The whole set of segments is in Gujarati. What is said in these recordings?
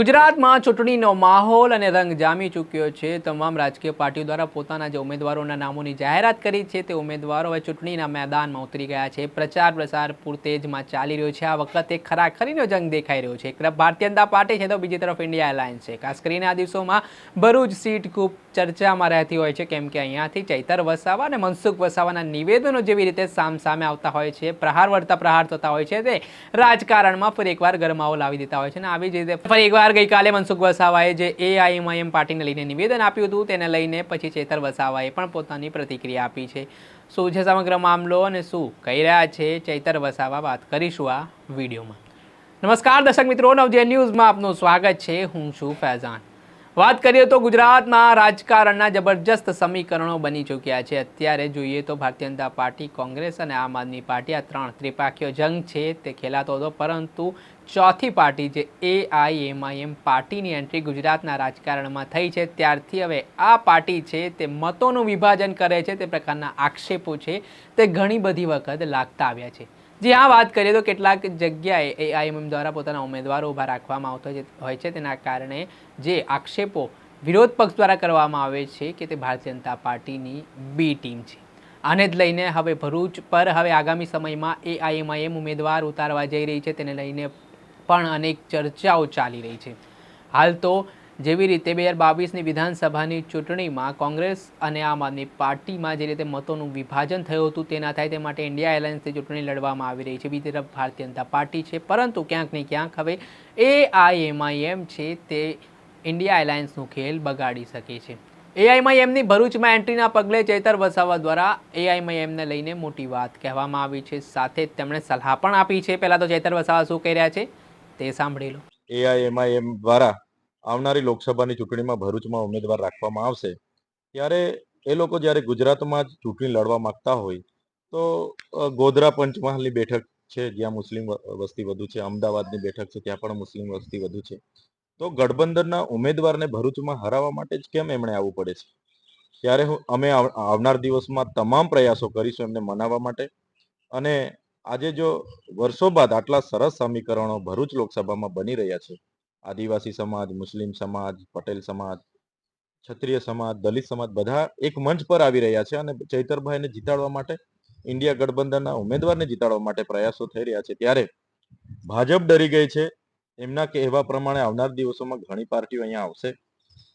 ગુજરાતમાં ચૂંટણીનો માહોલ અને રંગ જામી ચૂક્યો છે. તમામ રાજકીય પાર્ટીઓ દ્વારા પોતાના જે ઉમેદવારોના નામોની જાહેરાત કરી છે, તે ઉમેદવારો હવે ચૂંટણીના મેદાનમાં ઉતરી ગયા છે. પ્રચાર પ્રસાર પૂરતેજમાં ચાલી રહ્યો છે. આ વખતે ખરાખરીનો જંગ દેખાઈ રહ્યો છે. એક તરફ ભારતીય જનતા પાર્ટી છે તો બીજી તરફ ઇન્ડિયા એલાયન્સ છે. ખાસ કરીને આ દિવસોમાં ભરૂચ સીટ ખૂબ ચર્ચામાં રહેતી હોય છે, કેમ કે અહીંયાથી ચૈતર વસાવા અને મનસુખ વસાવાના નિવેદનો જેવી રીતે સામસામે આવતા હોય છે, પ્રહાર વળતા પ્રહાર થતા હોય છે, તે રાજકારણમાં ફરી એકવાર ગરમાવો લાવી દેતા હોય છે અને આવી જ રીતે ફરી એકવાર ગઈકાલે મનસુખ વસાવાએ જે એઆઈએમઆઈએમ પાર્ટીને લઈને નિવેદન આપ્યું હતું, તેને લઈને પછી ચેતર વસાવાએ પણ પોતાની પ્રતિક્રિયા આપી છે. શું છે સમગ્ર મામલો અને શું કહી રહ્યા છે? ચૈતર વસાવા વાત કરીશું આ વિડીયોમાં. નમસ્કાર, દર્શક મિત્રો. નવજે ન્યૂઝમાં આપનું સ્વાગત છે. હું છું ફૈઝાન. વાત કરીએ તો ગુજરાતમાં રાજકારણના જબરજસ્ત સમીકરણો બની ચૂક્યા છે. અત્યારે જોઈએ તો ભારતીય જનતા પાર્ટી, કોંગ્રેસ અને આમ આદમી પાર્ટી આ ત્રણ ત્રિપાખીઓ જંગ છે, તે ખેલાતો હતો. પરંતુ ચોથી પાર્ટી જે એઆઈએમઆઈએમ પાર્ટીની એન્ટ્રી ગુજરાતના રાજકારણમાં થઈ છે. ત્યારથી હવે આ પાર્ટી છે, તે મતોનું વિભાજન કરે છે, તે પ્રકારના આક્ષેપો છે, તે ઘણી બધી વખત લાગતા આવ્યા છે. જે, આ વાત કરીએ તો કેટલાક જગ્યાએ એઆઈએમએમ દ્વારા પોતાના ઉમેદવારો ઊભા રાખવામાં આવતો હોય છે, તેના કારણે જે આક્ષેપો વિરોધ પક્ષ દ્વારા કરવામાં આવે છે કે તે ભારતીય જનતા પાર્ટીની બી ટીમ છે. આને જ લઈને હવે ભરૂચ પર હવે આગામી સમયમાં એઆઈએમઆઈએમ ઉમેદવાર ઉતારવા જઈ રહી છે, તેને લઈને પણ અનેક ચર્ચાઓ ચાલી રહી છે. હાલ તો જેવી રીતે બે હજાર બાવીસની વિધાનસભાની ચૂંટણીમાં કોંગ્રેસ અને આમ આદમી પાર્ટીમાં જે રીતે મતોનું વિભાજન થયું હતું તે ના થાય તે માટે ઇન્ડિયા એલાયન્સથી ચૂંટણી લડવામાં આવી રહી છે. બીજી તરફ ભારતીય જનતા પાર્ટી છે, પરંતુ ક્યાંક ને ક્યાંક હવે એઆઈએમઆઈએમ છે તે ઇન્ડિયા એલાયન્સનું ખેલ બગાડી શકે છે. એઆઈએમની ભરૂચમાં એન્ટ્રીના પગલે ચેતર વસાવા દ્વારા એઆઈએમને લઈને મોટી વાત કહેવામાં આવી છે. સાથે તેમણે સલાહ પણ આપી છે. પહેલાં તો ચેતર વસાવા શું કહી રહ્યા છે તે સાંભળી લો. એઆઈએમઆઈએમ દ્વારા આવનારી લોકસભાની ચૂંટણીમાં ભરૂચમાં ઉમેદવાર રાખવામાં આવશે. ત્યારે એ લોકો જ્યારે ગુજરાતમાં જ ચૂંટણી લડવા માંગતા હોય, તો ગોધરા પંચમહાલની બેઠક છે, જ્યાં મુસ્લિમ વસ્તી વધુ છે, અમદાવાદની બેઠક છે, ત્યાં પણ મુસ્લિમ વસ્તી વધુ છે. તો ગઠબંધનના ઉમેદવારને ભરૂચમાં હરાવવા માટે જ કેમ એમણે આવવું પડે છે? ત્યારે હું, અમે આવ- આવનાર દિવસમાં તમામ પ્રયાસો કરીશું એમને મનાવવા માટે. અને આજે જો વર્ષો બાદ આટલા સરસ સમીકરણો ભરૂચ લોકસભામાં બની રહ્યા છે આદિવાસી સમાજ, મુસ્લિમ સમાજ, પટેલ સમાજ, ક્ષત્રિય સમાજ, દલિત સમાજ બધા એક મંચ પર આવી રહ્યા છે અને ચૈતરભાઈને જીતાડવા માટે ઇન્ડિયા ગઠબંધનના ઉમેદવારને જીતાડવા માટે પ્રયાસો થઈ રહ્યા છે. ત્યારે ભાજપ ડરી ગઈ છે. એમના કહેવા પ્રમાણે આવનાર દિવસોમાં ઘણી પાર્ટીઓ અહીંયા આવશે.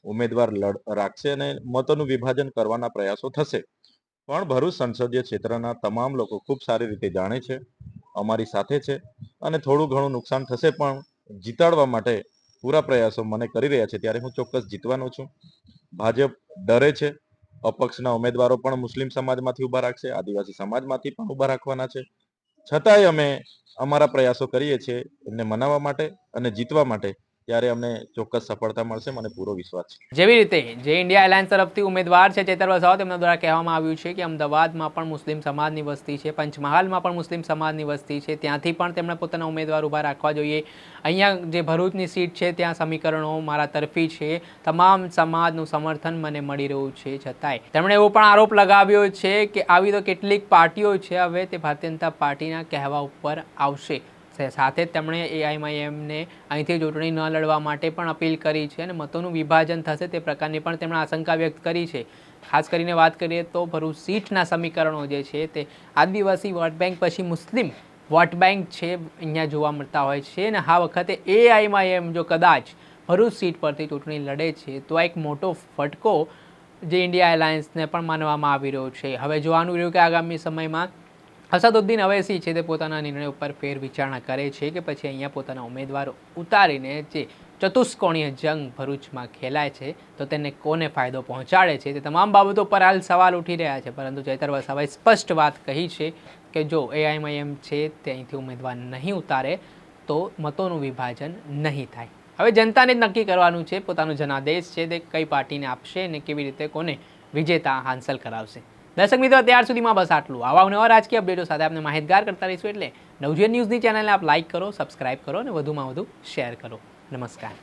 ઉમેદવાર લડ રાખશે અને મતોનું વિભાજન કરવાના પ્રયાસો થશે. પણ ભરૂચ સંસદીય ક્ષેત્રના તમામ લોકો ખૂબ સારી રીતે જાણે છે, અમારી સાથે છે અને થોડું ઘણું નુકસાન થશે પણ જીતાડવા માટે પૂરા પ્રયાસો મને કરી રહ્યા છે. ત્યારે હું ચોક્કસ જીતવાનો છું. ભાજપ ડરે છે. અપક્ષના ઉમેદવારો પણ મુસ્લિમ સમાજમાંથી ઊભા રાખશે. આદિવાસી સમાજમાંથી પણ ઊભા રાખવાના છે. છતાંય અમે અમારા પ્રયાસો કરીએ છીએ એમને મનાવવા માટે અને જીતવા માટે ત્યારે અમને ચોક્કસ સફળતા મળશે, મને પૂરો વિશ્વાસ છે. જેવી રીતે જે ઇન્ડિયા એલાયન્સ તરફથી ઉમેદવાર છે ચેતર વસાવા, તેમના દ્વારા કહેવામાં આવ્યું છે કે અમદાવાદમાં પણ મુસ્લિમ સમાજની વસ્તી છે, પંચમહાલમાં પણ મુસ્લિમ સમાજની વસ્તી છે, ત્યાંથી પણ તેમણે પોતાના ઉમેદવાર ઊભા રાખવા જોઈએ. અહીંયા જે ભરૂચની સીટ છે, ત્યાં સમીકરણો મારા તરફી છે. તમામ સમાજનું સમર્થન મને મળી રહ્યું છે છતાંય. તેમણે એવો પણ આરોપ લગાવ્યો છે કે આવી તો કેટલીક પાર્ટીઓ છે, હવે તે ભારતીય જનતા પાર્ટીના કહેવા ઉપર આવશે. સાથે જ તેમણે એઆઈએમને અહીંથી ચૂંટણી ન લડવા માટે પણ અપીલ કરી છે અને મતોનું વિભાજન થશે તે પ્રકારની પણ તેમણે આશંકા વ્યક્ત કરી છે. ખાસ કરીને વાત કરીએ તો ભરૂચ સીટના સમીકરણો જે છે તે આદિવાસી વોટ બેંક પછી મુસ્લિમ વોટ બેંક છે અહીંયા જોવા મળતા હોય છે અને આ વખતે એઆઈએમ જો કદાચ ભરૂચ સીટ પરથી ચૂંટણી લડે છે તો આ એક મોટો ફટકો જે ઇન્ડિયા એલાયન્સને પણ માનવામાં આવી રહ્યો છે. હવે જોવાનું રહ્યું કે આગામી સમયમાં અસદુદ્દીન અવેસી છે તે પોતાના નિર્ણય ઉપર ફેર વિચારણા કરે છે કે પછી અહીંયા પોતાના ઉમેદવારો ઉતારીને જે ચતુષ્કોણીય જંગ ભરૂચમાં ખેલાય છે, તો તેને કોને ફાયદો પહોંચાડે છે? તે તમામ બાબતો પર હાલ સવાલ ઉઠી રહ્યા છે, પરંતુ ચૈતર વસાવાએ સ્પષ્ટ વાત કહી છે કે જો એઆઈએમ છે તે અહીંથી ઉમેદવાર નહીં ઉતારે, તો મતોનું વિભાજન નહીં થાય. હવે જનતાને જ નક્કી કરવાનું છે, પોતાનો જનાદેશ છે તે કઈ પાર્ટીને આપશે અને કેવી રીતે કોને વિજેતા હાંસલ કરાવશે. દર્શક મિત્રો, ત્યાર સુધીમાં બસ આટલું. આવા નવા રાજકીય અપડેટો સાથે આપણે માહિતગાર કરતા રહીશું એટલે નવજીવન ન્યૂઝની ચેનલને આપ લાઇક કરો સબસ્ક્રાઇબ કરો અને વધુમાં વધુ શેર કરો. નમસ્કાર.